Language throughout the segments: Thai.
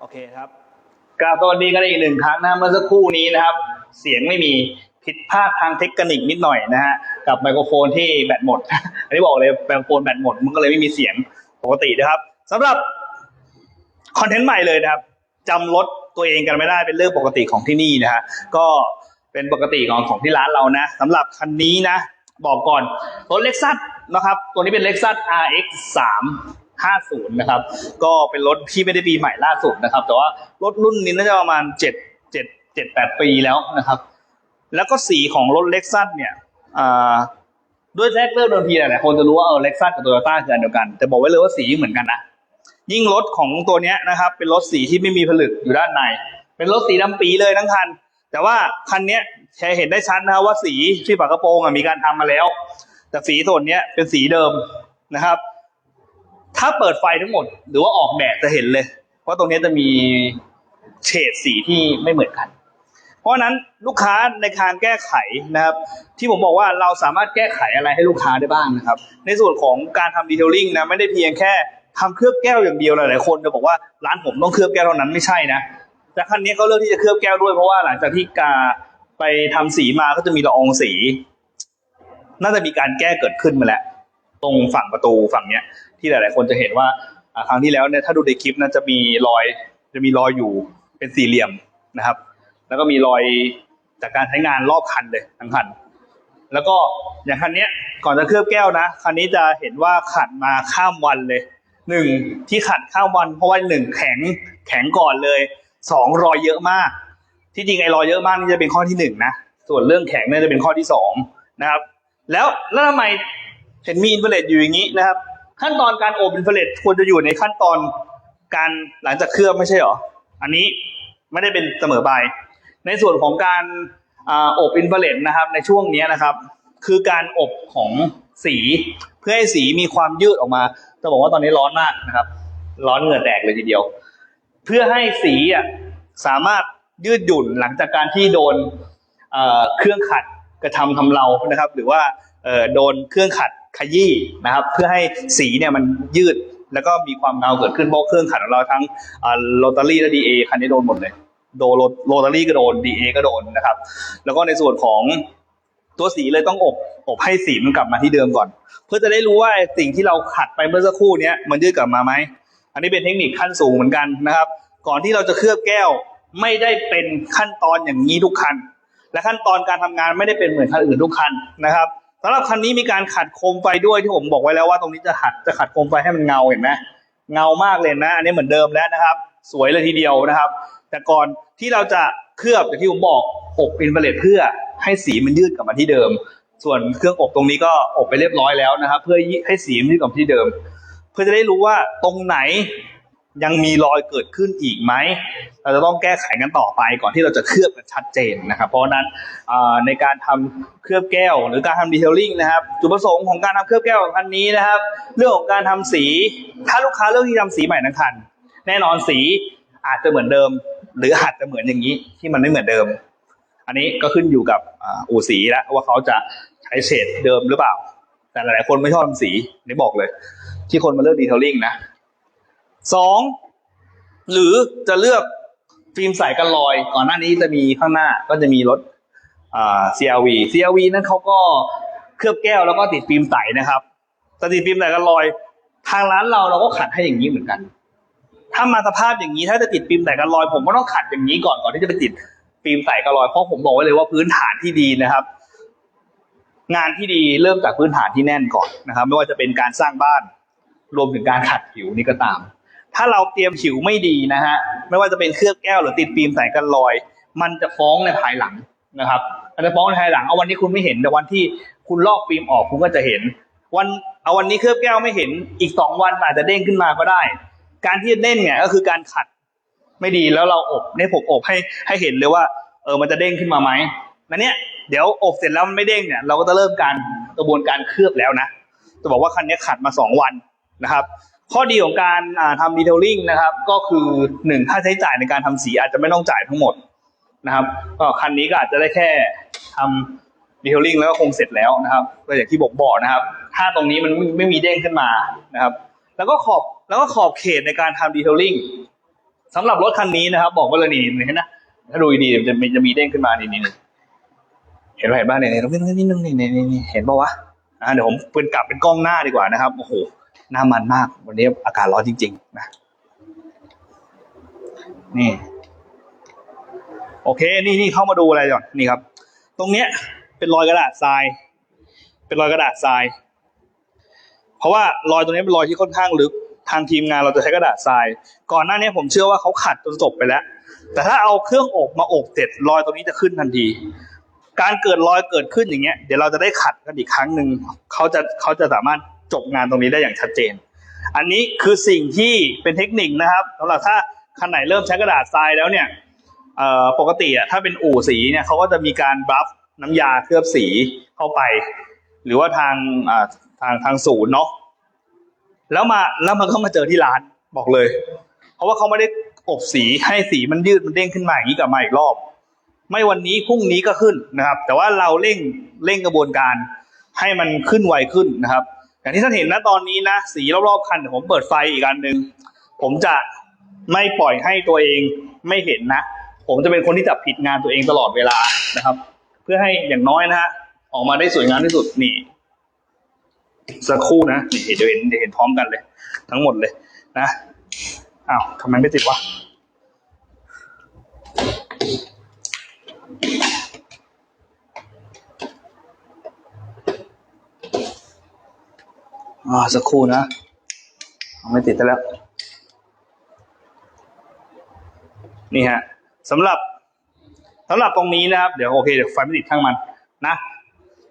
โอเคครับกราบสวัสดีกันอีกหนึ่งครั้งนะเมื่อสักครู่นี้นะครับ เสียงไม่มีผิดพลาดทางเทคนิคนิดหน่อยนะฮะกับไมโครโฟนที่แบตหมด อันนี้บอกเลยไมโครโฟนแบตหมดมันก็เลยไม่มีเสียงปกตินะครับสำหรับคอนเทนต์ใหม่เลยนะครับจำรถตัวเองกันไม่ได้เป็นเรื่องปกติของที่นี่นะฮะก็เป็นปกติของของที่ร้านเรานะสำหรับคันนี้นะ บอกก่อนรถเล็กซัสนะครับ ตัวนี้เป็นเล็กซัส RX 3 50 นะครับ ก็เป็นรถที่ไม่ได้ปีใหม่ล่าสุดนะครับ แต่ว่ารถรุ่นนี้น่าจะประมาณ 7 7 7 8 ปีแล้วนะครับ แล้วก็สีของรถเล็กซัสเนี่ยอ่าด้วยแรกเริ่มเดิมทีหลายๆคนจะรู้ว่าเออเล็กซัสกับโตโยต้าคืออันเดียวกัน แต่บอกไว้เลยว่าสีเหมือนกันนะ ยิ่งรถของตัวเนี้ยนะครับ เป็นรถสีที่ไม่มีผลึกอยู่ด้านใน เป็นรถสีดำปีเลยทั้งคัน แต่ว่าคันเนี้ยแชร์เห็นได้ชัดนะว่าสีที่ฝากระโปรงอะมีการทำมาแล้ว แต่สีส่วนเนี้ยเป็นสีเดิมนะครับ ถ้าเปิดไฟทั้งหมด หรือว่าออกแดดจะเห็นเลยว่าตรงนี้จะมีเฉดสีที่ไม่เหมือนกัน เพราะนั้นลูกค้าในการแก้ไขนะครับ ที่ผมบอกว่าเราสามารถแก้ไขอะไรให้ลูกค้าได้บ้างนะครับ ในส่วนของการทำดีเทลลิ่งนะไม่ได้เพียงแค่ทำเคลือบแก้วอย่างเดียวหลายๆคนจะบอกว่าร้านผมต้องเคลือบแก้วเท่านั้นไม่ใช่นะแต่คันนี้เขาเลือกที่จะเคลือบแก้วด้วยเพราะว่าหลังจากที่กาไปทำสีมาก็จะมีละอองสี น่าจะมีการแก้เกิดขึ้นมาแล้ว ตรงฝั่งประตูฝั่งเนี้ย ที่หลาย ๆ คนจะเห็นว่าอ่าครั้งที่แล้วเนี่ยถ้าดูในคลิปน่าจะมีรอยจะมีรอยอยู่เป็นสี่เหลี่ยมนะครับ แล้วก็มีรอยจากการใช้งานรอบคันเลยทั้งคัน แล้วก็อย่างคันนี้ก่อนจะเคลือบแก้วนะคันนี้จะเห็นว่าขัดมาข้ามวันเลยหนึ่งที่ขัดข้ามวันเพราะว่าหนึ่งแข็งแข็งก่อนเลยสองรอยเยอะมาก ที่จริงไอ้รอยเยอะมากนี่จะเป็นข้อที่หนึ่งนะส่วนเรื่องแข็งเนี่ยจะเป็นข้อที่สองนะครับ แล้วแล้วทำไมเห็นมีอินเฟลตอยู่อย่างนี้นะครับ ขั้นตอนการอบอินเฟลตควรจะอยู่ในขั้นตอนการหลังจากเคลือบไม่ใช่หรอ อันนี้ไม่ได้เป็นเสมอไปในส่วนของการอบอินเฟลตนะครับ ในช่วงนี้นะครับ คือการอบของสีเพื่อให้สีมีความยืดออกมาจะบอกว่าตอนนี้ร้อนมากนะครับ ร้อนเหงื่อแตกเลยทีเดียว เพื่อให้สีอะสามารถยืดหยุ่นหลังจากการที่โดนเครื่องขัดกระทำทำเรานะครับ หรือว่าโดนเครื่องขัด ขยี้นะครับ เพื่อให้สีเนี่ยมันยืดแล้วก็มีความเงาเกิดขึ้นเพราะเครื่องขัดของเราทั้งโรตารี่และดีเอคันนี้โดนหมดเลยโดนโรตารี่ก็โดนดีเอก็โดนนะครับ แล้วก็ในส่วนของตัวสีเลยต้องอบอบให้สีมันกลับมาที่เดิมก่อน เพื่อจะได้รู้ว่าสิ่งที่เราขัดไปเมื่อสักครู่นี้มันยืดกลับมาไหมอันนี้เป็นเทคนิคขั้นสูงเหมือนกันนะครับ ก่อนที่เราจะเคลือบแก้วไม่ได้เป็นขั้นตอนอย่างนี้ทุกคัน และขั้นตอนการทำงานไม่ได้เป็นเหมือนคันอื่นทุกคันนะครับ สำหรับคันนี้มีการขัดโคมไฟด้วยที่ผมบอกไว้แล้วว่าตรงนี้จะขัดจะขัดโคมไฟให้มันเงาเห็นไหมเงามากเลยนะ อันนี้เหมือนเดิมแล้วนะครับ สวยเลยทีเดียวนะครับ แต่ก่อนที่เราจะเคลือบอย่างที่ผมบอกอบอินเฟลตเพื่อให้สีมันยืดกลับมาที่เดิม ส่วนเครื่องอบตรงนี้ก็อบไปเรียบร้อยแล้วนะครับ เพื่อให้สีมันยืดกลับมาที่เดิม เพื่อจะได้รู้ว่าตรงไหน ยังมีรอยเกิดขึ้นอีกไหม เราจะต้องแก้ไขกันต่อไปก่อนที่เราจะเคลือบกันชัดเจนนะครับ เพราะนั้นในการทำเคลือบแก้ว หรือการทำดีเทลลิ่งนะครับ จุดประสงค์ของการทำเคลือบแก้วของคันนี้นะครับ เรื่องของการทำสี ถ้าลูกค้าเลือกที่ทำสีใหม่ทั้งคัน แน่นอนสีอาจจะเหมือนเดิม หรืออาจจะเหมือนอย่างนี้ที่มันไม่เหมือนเดิม อันนี้ก็ขึ้นอยู่กับอู่สีแล้วว่าเขาจะใช้เฉดเดิมหรือเปล่า แต่หลายๆคนไม่ชอบทำสีนี่บอกเลย ที่คนมาเลือกดีเทลลิ่งนะ สองหรือจะเลือกฟิล์มใสกันรอย ก่อนหน้านี้จะมีข้างหน้าก็จะมีรถอ่า CRV CRV นั้นเขาก็เคลือบแก้วแล้วก็ติดฟิล์มใสนะครับแต่ติดฟิล์มใสกันรอย ทางร้านเราเราก็ขัดให้อย่างนี้เหมือนกัน ถ้ามาสภาพอย่างนี้ถ้าจะติดฟิล์มใสกันรอย ผมก็ต้องขัดอย่างนี้ก่อนก่อนที่จะไปติดฟิล์มใสกันรอยเพราะผมบอกไว้เลยว่าพื้นฐานที่ดีนะครับ งานที่ดีเริ่มจากพื้นฐานที่แน่นก่อนนะครับ ไม่ว่าจะเป็นการสร้างบ้าน รวมถึงการขัดผิวนี่ก็ตาม ถ้าเราเตรียมผิวไม่ดีนะฮะไม่ว่าจะเป็นเคลือบแก้วหรือติดฟิล์มใส่กันรอย มันจะฟ้องในภายหลังนะครับมันจะฟ้องในภายหลังเอาวันนี้คุณไม่เห็นแต่วันที่คุณลอกฟิล์มออกคุณก็จะเห็น วันเอาวันนี้เคลือบแก้วไม่เห็นอีกสองวันอาจจะเด้งขึ้นมาก็ได้ การที่จะเด้งเนี่ยก็คือการขัดไม่ดีแล้วเราอบในผมอบให้ให้เห็นเลยว่า เออมันจะเด้งขึ้นมาไหมนั่นเนี้ยเดี๋ยวอบเสร็จแล้วมันไม่เด้งเนี่ยเราก็จะเริ่มการกระบวนการเคลือบแล้วนะจะบอกว่าคันนี้ขัดมาสองวันนะครับ ข้อดีของการทำดีเทลลิ่งนะครับ ก็คือหนึ่งค่าใช้จ่ายในการทำสีอาจจะไม่ต้องจ่ายทั้งหมดนะครับ ก็คันนี้ก็อาจจะได้แค่ทำดีเทลลิ่งแล้วก็คงเสร็จแล้วนะครับก็อย่างที่บอกบอกนะครับ ถ้าตรงนี้มันไม่ไม,มีเด้งขึ้นมานะครับ แล้วก็ขอบแล้วก็ขอบเขตในการทำดีเทลลิ่งสำหรับรถคันนี้นะครับ บอกไว่าเลยนี่เห็นนะถ้าดูดีๆมันจะมีจะมีเด้งขึ้นมานี่นี่นี่เห็นไหมเห็นบ้างเนี่ยตรงนี้ตรงนี้ตรงนี่นี่เห็นปะวะอ่าเดี๋ยวผมเปิดกลับเป็นกล้องหน้าดีกว่านะครับโอ้โห หน้ามันมาก วันนี้อากาศร้อนจริง ๆ นะ นี่ โอเค นี่นี่เข้ามาดูอะไรก่อน นี่ครับ ตรงเนี้ย เป็นรอยกระดาษทราย เป็นรอยกระดาษทราย เพราะว่ารอยตรงนี้เป็นรอยที่ค่อนข้างลึก ทางทีมงานเราจะใช้กระดาษทราย ก่อนหน้านี้ผมเชื่อว่าเขาขัดจนจบไปแล้ว แต่ถ้าเอาเครื่องอบมาอบเสร็จรอยตรงนี้จะขึ้นทันทีการเกิดรอยเกิดขึ้นอย่างเงี้ยเดี๋ยวเราจะได้ขัดกันอีกครั้งหนึ่งเขาจะเขาจะสามารถ จบงานตรงนี้ได้อย่างชัดเจน อันนี้คือสิ่งที่เป็นเทคนิคนะครับสำหรับถ้าคันไหนเริ่มใช้กระดาษทรายแล้วเนี่ยปกติอะถ้าเป็นอู่สีเนี่ยเขาก็จะมีการบัฟน้ำยาเคลือบสีเข้าไป หรือว่าทางทางทางศูนย์เนาะแล้วมาแล้วมันก็มาเจอที่ร้านบอกเลย เพราะว่าเขาไม่ได้อบสีให้สีมันยืดมันเด้งขึ้นมาอย่างนี้กลับมาอีกรอบ ไม่วันนี้พรุ่งนี้ก็ขึ้นนะครับ แต่ว่าเราเร่งเร่งกระบวนการให้มันขึ้นไวขึ้นนะครับ อย่างที่ท่านเห็นนะตอนนี้นะ สีรอบๆคันเดี๋ยวผมเปิดไฟอีกอันหนึ่งผมจะไม่ปล่อยให้ตัวเองไม่เห็นนะ ผมจะเป็นคนที่จับผิดงานตัวเองตลอดเวลานะครับ เพื่อให้อย่างน้อยนะฮะออกมาได้สวยงามที่สุดนี่ สักครู่นะนี่เดี๋ยวเห็นเดี๋ยวเห็นพร้อมกันเลย ทั้งหมดเลย นะอ้าวทำไมไม่ติดวะ อ่าสักครู่นะ ไม่ติดแล้ว นี่ฮะสำหรับสำหรับตรงนี้นะครับ เดี๋ยวโอเคเดี๋ยวไฟไม่ติดข้างมันนะ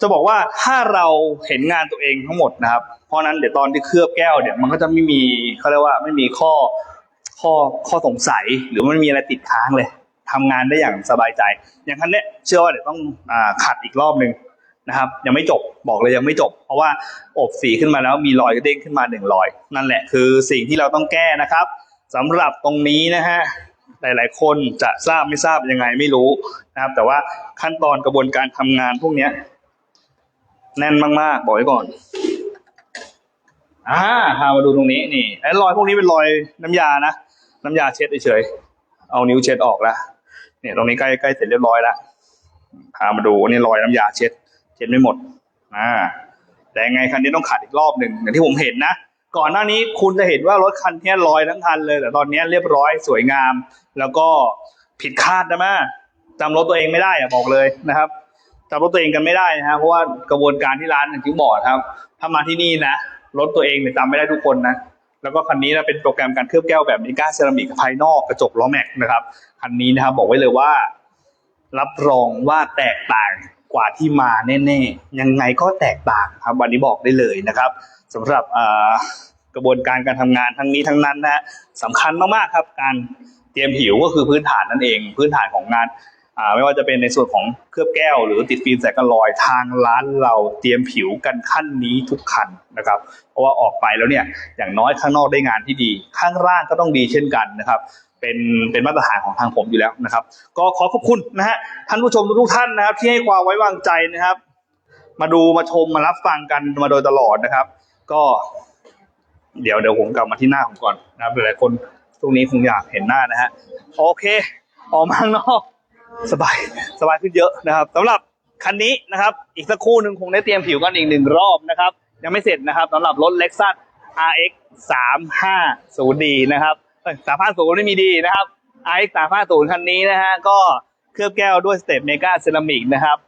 จะบอกว่าถ้าเราเห็นงานตัวเองทั้งหมดนะครับ เพราะนั้นเดี๋ยวตอนที่เคลือบแก้วเนี่ยมันก็จะไม่มีเขาเรียกว่าไม่มีข้อข้อข้อสงสัยหรือไม่มีอะไรติดค้างเลยทำงานได้อย่างสบายใจ อย่างคันเนี้ยเชื่อว่าเดี๋ยวต้องอ่าขัดอีกรอบหนึ่ง นะครับ ยังไม่จบบอกเลยยังไม่จบ เพราะว่าอบสีขึ้นมาแล้วมีรอยกระเด้งขึ้นมาหนึ่งรอย นั่นแหละคือสิ่งที่เราต้องแก้นะครับสำหรับตรงนี้นะฮะหลาย ๆ คนจะทราบไม่ทราบยังไงไม่รู้นะครับ แต่ว่าขั้นตอนกระบวนการทำงานพวกเนี้ยแน่นมากๆบอกไว้ก่อนอ่าพามาดูตรงนี้นี่ไอ้รอยพวกนี้เป็นรอยน้ำยานะน้ำยาเช็ดเฉยๆเอานิ้วเช็ดออกล้วเนี่ยตรงนี้ใกล้ใกล้เสร็จเรียบร้อยล้วพามาดูนี่รอยน้ำยาเช็ด เช็ดไม่หมดอ่าแต่ยังไงคันนี้ต้องขัดอีกรอบหนึ่งอย่างที่ผมเห็นนะ ก่อนหน้านี้คุณจะเห็นว่ารถคันนี้ลอยทั้งคันเลย แต่ตอนนี้เรียบร้อยสวยงาม แล้วก็ผิดคาดนะแม่จำรถตัวเองไม่ได้อะบอกเลยนะครับจำรถตัวเองกันไม่ได้นะฮะเพราะว่ากระบวนการที่ร้านอย่างที่บอกครับ ถ้ามาที่นี่นะรถตัวเองเนี่ยจำไม่ได้ทุกคนนะแล้วก็คันนี้นะเป็นโปรแกรมการเคลือบแก้วแบบมิก้าเซรามิกภายนอกกระจกล้อแม็กนะครับคันนี้นะครับบอกไว้เลยว่า รับรองว่าแตกต่าง กว่าที่มาแน่ๆ ยังไงก็แตกต่างครับ วันนี้บอกได้เลยนะครับสำหรับกระบวนการการทำงานทั้งนี้ทั้งนั้นนะสำคัญมากๆครับการเตรียมหิวก็คือพื้นฐานนั่นเอง พื้นฐานของงาน ไม่ว่าจะเป็นในส่วนของเคลือบแก้ว หรือติดฟิล์มใส่กันรอยทางร้านเราเตรียมผิวกันขั้นนี้ทุกคันนะครับ เพราะว่าออกไปแล้วเนี่ยอย่างน้อยข้างนอกได้งานที่ดี ข้างล่างก็ต้องดีเช่นกันนะครับเป็นเป็นมาตรฐานของทางผมอยู่แล้วนะครับ ก็ขอขอบคุณนะฮะท่านผู้ชมทุกท่านนะครับ ที่ให้ความไว้วางใจนะครับ มาดูมาชมมารับฟังกันมาโดยตลอดนะครับ ก็เดี๋ยวเดี๋ยวผมกลับมาที่หน้าผมก่อนนะครับหลายๆคนช่วงนี้คงอยากเห็นหน้านะฮะโอเค ออกมาข้างนอก สบายสบายขึ้นเยอะนะครับสำหรับคันนี้นะครับ อีกสักครู่หนึ่งคงได้เตรียมผิวกันอีกหนึ่งรอบนะครับ ยังไม่เสร็จนะครับสำหรับรถ Lexus RX 350D นะครับสามห้าศูนย์ไม่มีดีนะครับ RX 350 คันนี้นะฮะก็เคลือบแก้วด้วยสเตปเมกาเซรามิกนะครับ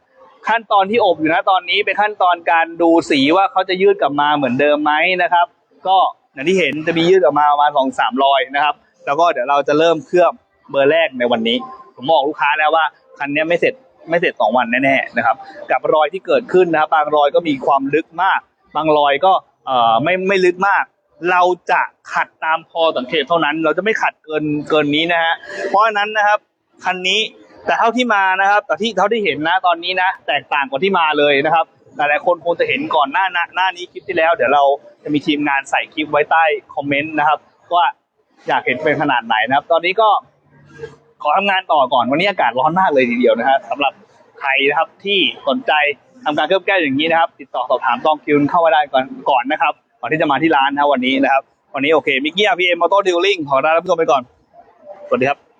ขั้นตอนที่อบอยู่นะตอนนี้เป็นขั้นตอนการดูสีว่าเขาจะยืดกลับมาเหมือนเดิมไหมนะครับ ก็อย่างที่เห็นจะมียืดออกมาประมาณสองสามรอยนะครับ แล้วก็เดี๋ยวเราจะเริ่มเคลือบเบอร์แรกในวันนี้ ผมบอกลูกค้าแล้วว่าคันนี้ไม่เสร็จไม่เสร็จสองวันแน่ๆนะครับ กับรอยที่เกิดขึ้นนะครับบางรอยก็มีความลึกมาก บางรอยก็ไม่ไม่ลึกมาก เราจะขัดตามพอสังเกตเท่านั้น เราจะไม่ขัดเกินเกินนี้นะฮะเพราะฉะนั้นนะครับคันนี้แต่เท่าที่มานะครับแต่ที่เท่าที่เห็นนะตอนนี้นะ แตกต่างกว่าที่มาเลยนะครับหลายๆคนคงจะเห็นก่อนหน้าหน้าหน้านี้คลิปที่แล้ว เดี๋ยวเราจะมีทีมงานใส่คลิปไว้ใต้คอมเมนต์นะครับว่าอยากเห็นเป็นขนาดไหนนะครับ ตอนนี้ก็ ขอทำงานต่อก่อนวันนี้อากาศร้อนมากเลยทีเดียวนะฮะสำหรับใครนะครับที่สนใจทำการเคลือบแก้วอย่างนี้นะครับ ติดต่อสอบถามจองคิวเข้ามาได้ก่อนก่อนนะครับก่อนที่จะมาที่ร้านนะวันนี้นะครับวันนี้โอเคมิกกี้อาร์พีเอ็มมอเตอร์ดิวลิ่งขอลาท่านผู้ชมไปก่อนสวัสดีครับ